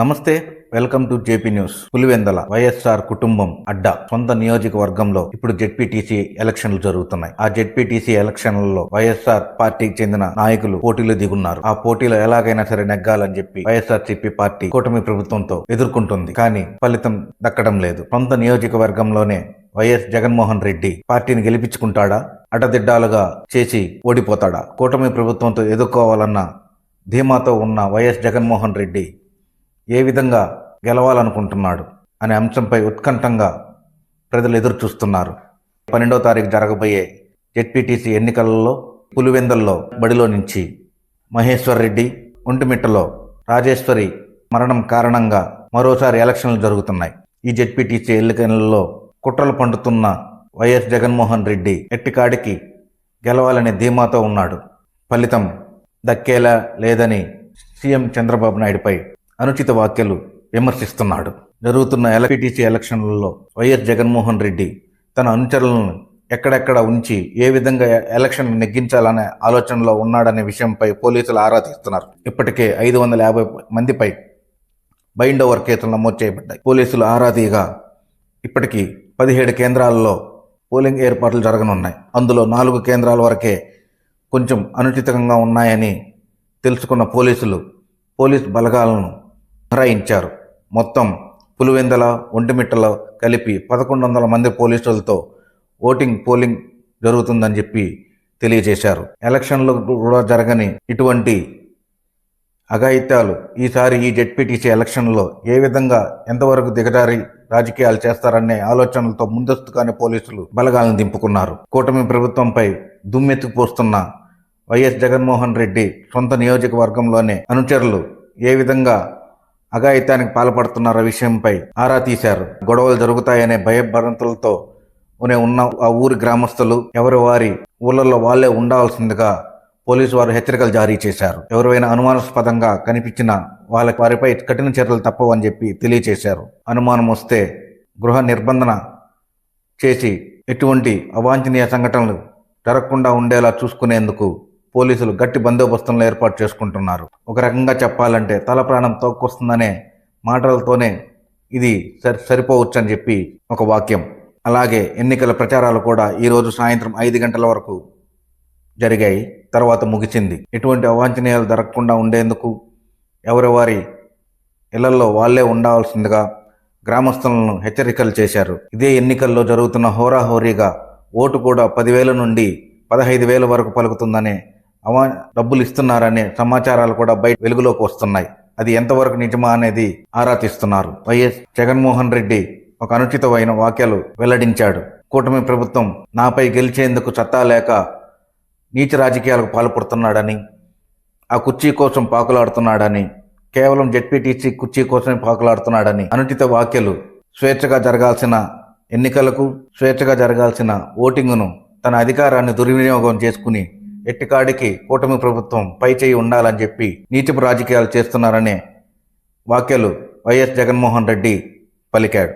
నమస్తే welcome to JP news. Pulivendula YSR కుటుంబం అడ్డా. సొంత నియోజకవర్గంలో ఇప్పుడు జెడ్పీటీసీ ఎలక్షన్లు జరుగుతున్నాయి. ఆ జెడ్పీటీసీ ఎలక్షన్లలో వైఎస్ఆర్ పార్టీకి చెందిన నాయకులు పోటీలో దిగున్నారు. ఆ పోటీలో ఎలాగైనా సరే నెగ్గాలని చెప్పి వైఎస్ఆర్ సిపి పార్టీ కూటమి ప్రభుత్వంతో ఎదుర్కొంటుంది. కానీ ఫలితం దక్కడం లేదు. సొంత నియోజకవర్గంలోనే వైఎస్ జగన్మోహన్ రెడ్డి పార్టీని గెలిపించుకుంటాడా? అడ్డదిడ్డాలుగా చేసి ఓడిపోతాడా? కూటమి ప్రభుత్వంతో ఎదుర్కోవాలన్న ధీమాతో ఉన్న వైఎస్ జగన్మోహన్ రెడ్డి ఏ విధంగా గెలవాలనుకుంటున్నాడు అనే అంశంపై ఉత్కంఠంగా ప్రజలు ఎదురు చూస్తున్నారు పన్నెండో తారీఖు జరగబోయే జెడ్పీటీసీ ఎన్నికలలో పులివెందల్లో బడిలో నుంచి మహేశ్వర్ రెడ్డి ఒంటిమిట్టలో రాజేశ్వరి మరణం కారణంగా మరోసారి ఎలక్షన్లు జరుగుతున్నాయి. ఈ జెడ్పీటీసీ ఎన్నికలలో కుట్రలు పండుతున్న వైఎస్ జగన్మోహన్ రెడ్డి ఎట్టికాడికి గెలవాలనే ధీమాతో ఉన్నాడు. ఫలితం దక్కేలా లేదని సీఎం చంద్రబాబు నాయుడుపై అనుచిత వ్యాఖ్యలు విమర్శిస్తున్నాడు. జరుగుతున్న ఎల్పిటిసి ఎలక్షన్లలో వైఎస్ జగన్మోహన్ రెడ్డి తన అనుచరులను ఎక్కడెక్కడ ఉంచి ఏ విధంగా ఎలక్షన్ నెగ్గించాలనే ఆలోచనలో ఉన్నాడనే విషయంపై పోలీసులు ఆరా తీస్తున్నారు. ఇప్పటికే ఐదు వందల యాభై మందిపై బైండ్ ఓవర్ కేసులు నమోదు చేయబడ్డాయి. పోలీసులు ఆరా తీయగా ఇప్పటికీ పదిహేడు కేంద్రాల్లో పోలింగ్ ఏర్పాట్లు జరగనున్నాయి. అందులో నాలుగు కేంద్రాల వరకే కొంచెం అనుచితంగా ఉన్నాయని తెలుసుకున్న పోలీసులు పోలీస్ బలగాలను రాయించారు మొత్తం పులివెందల ఒంటిమిట్టలో కలిపి పదకొండు వందల మంది పోలీసులతో ఓటింగ్ పోలింగ్ జరుగుతుందని చెప్పి తెలియజేశారు. ఎలక్షన్లు కూడా జరగని ఇటువంటి అఘాయిత్యాలు ఈసారి ఈ జెడ్పీటీసీ ఎలక్షన్లో ఏ విధంగా ఎంతవరకు దిగజారి రాజకీయాలు చేస్తారనే ఆలోచనలతో ముందస్తుగానే పోలీసులు బలగాలను దింపుకున్నారు. కూటమి ప్రభుత్వంపై దుమ్మెత్తుకుపోస్తున్న వైఎస్ జగన్మోహన్ రెడ్డి సొంత నియోజకవర్గంలోనే అనుచరులు ఏ విధంగా అఘాయిత్యానికి పాల్పడుతున్నారో విషయంపై ఆరా తీశారు. గొడవలు జరుగుతాయనే భయభ్రంతులతో ఉన్న ఆ ఊరి గ్రామస్తులు ఎవరి వారి ఊళ్ళల్లో వాళ్ళే ఉండాల్సిందిగా పోలీసు వారు హెచ్చరికలు జారీ చేశారు. ఎవరైనా అనుమానాస్పదంగా కనిపించిన వాళ్ళకి వారిపై కఠిన చర్యలు తప్పవని చెప్పి తెలియచేశారు. అనుమానం వస్తే గృహ నిర్బంధన చేసి ఎటువంటి అవాంఛనీయ సంఘటనలు జరగకుండా ఉండేలా చూసుకునేందుకు పోలీసులు గట్టి బందోబస్తులను ఏర్పాటు చేసుకుంటున్నారు. ఒక రకంగా చెప్పాలంటే తల ప్రాణం తోక్కొస్తుందనే మాటలతోనే ఇది సరి సరిపోవచ్చు అని చెప్పి ఒక వాక్యం. అలాగే ఎన్నికల ప్రచారాలు కూడా ఈరోజు సాయంత్రం ఐదు గంటల వరకు జరిగాయి. తర్వాత ముగిసింది. ఎటువంటి అవాంఛనీయాలు జరగకుండా ఉండేందుకు ఎవరి వారి ఇళ్ళలో వాళ్ళే ఉండాల్సిందిగా గ్రామస్తులను హెచ్చరికలు చేశారు. ఇదే ఎన్నికల్లో జరుగుతున్న హోరాహోరీగా ఓటు కూడా పదివేల నుండి పదహైదు వేల వరకు పలుకుతుందనే అవా డబ్బులు ఇస్తున్నారనే సమాచారాలు కూడా బయట వెలుగులోకి వస్తున్నాయి. అది ఎంతవరకు నిజమా అనేది ఆరా తీస్తున్నారు. వైఎస్ జగన్మోహన్ రెడ్డి ఒక అనుచితమైన వాక్యాలు వెల్లడించాడు. కూటమి ప్రభుత్వం నాపై గెలిచేందుకు సత్తా లేక నీచ రాజకీయాలకు పాల్పడుతున్నాడని ఆ కుర్చీ కోసం పాకులాడుతున్నాడని కేవలం జెడ్పీటీసీ కుర్చీ కోసమే పాకులాడుతున్నాడని అనుచిత వాక్యలు స్వేచ్ఛగా జరగాల్సిన ఎన్నికలకు స్వేచ్ఛగా జరగాల్సిన ఓటింగును తన అధికారాన్ని దుర్వినియోగం చేసుకుని ఎట్టికాడికి కూటమి ప్రభుత్వం పై చేయి ఉండాలని చెప్పి నీచపు రాజకీయాలు చేస్తున్నారనే వాక్యాలు వైఎస్ జగన్మోహన్ రెడ్డి పలికాడు.